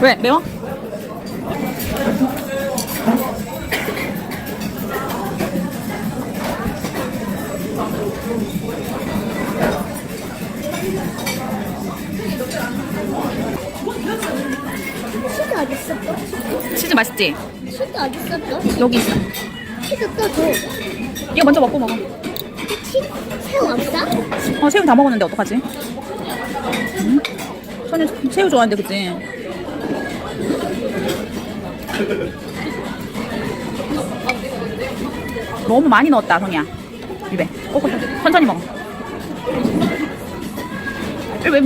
왜? 매워? 어디 있었어? 치즈 맛있지? 치즈 어디 있었어? 여기 있어. 치즈 또 줘. 이거 먼저 먹고 먹어. 치즈 새우 없어? 어, 새우 다 먹었는데 어떡하지? 응? 선이 새우 좋아하는데, 그치? 너무 많이 넣었다, 선이야. 입에. 꼬꼬 천천히 먹어. 왜, 왜?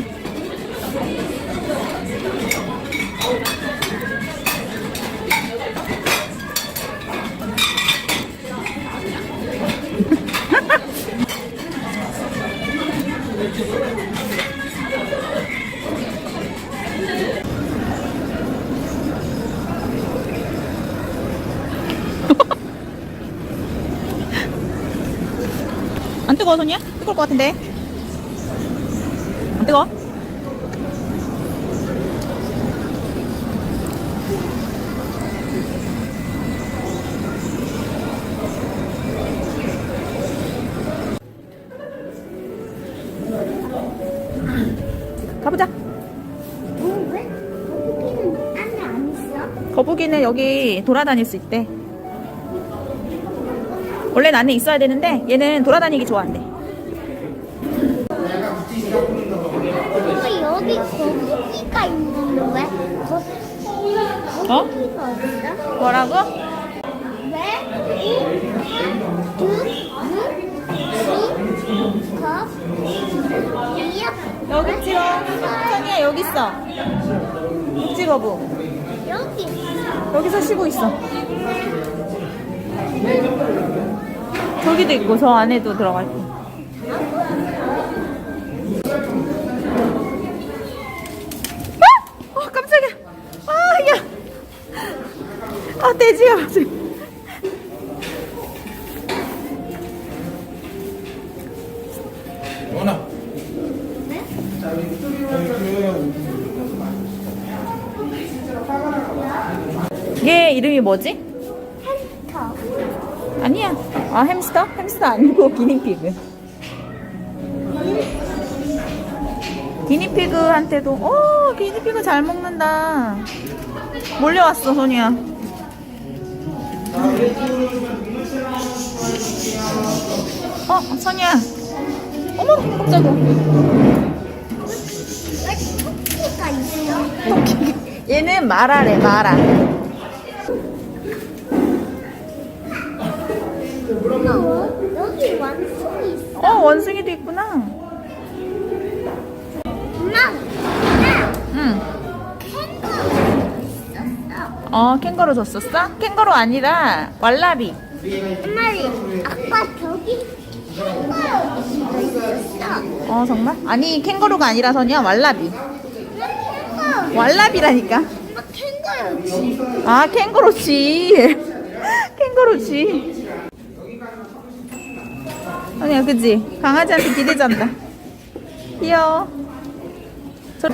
안 뜨거워, 선이야? 뜨거울 것 같은데? 안 뜨거워? 가보자. 어, 왜? 거북이는 안에 안 있어? 거북이는 여기 돌아다닐 수 있대. 원래는 안에 있어야 되는데 얘는 돌아다니기 좋아한대. 어, 여기 거북이가 있는데 왜? 거, 어? 거북이가 없어? 뭐라고? 왜? 이, 한, 두, 무, 시, 거. 여기 찍어. 선이야 여기 있어. 육지 거북. 여기 있어. 여기서 쉬고 있어. 저기도 있고 저 안에도 들어가 있고. 아! 아 깜짝이야. 아 야. 아 돼지야. 얘 이름이 뭐지? 햄스터. 아니야. 아 햄스터? 햄스터 아니고 기니피그. 기니피그한테도 오 기니피그 잘 먹는다. 몰려왔어 소니야. 어 선이야. 어머. 왜 토끼가 있어? 얘는 마라래 어, 여기 원숭이 있어. 어 원숭이도 있구나. 엄마, 엄마, 응. 캥거루. 어 캥거루 줬었어? 캥거루 아니라 왈라비. 엄마리, 아빠 저기 캥거루. 어 정말? 아니 캥거루가 아니라 선이야 왈라비. 캥거루, 왈라비라니까. 엄마 캥거루지. 아 캥거루지. 캥거루지. 아니야 그지? 강아지한테 기대잔다. 귀여워. 저...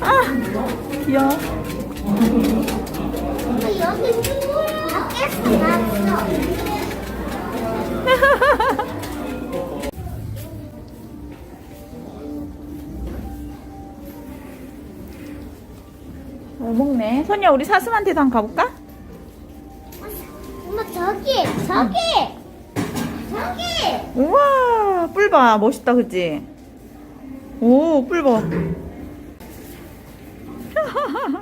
아 귀여워. 엄마 여기 밖에서 나왔 어. 잘 먹네. 선이야 우리 사슴한테도 한번 가볼까? 엄마 저기, 저기, 저기. 우와 뿔 봐. 멋있다 그지? 오뿔 봐.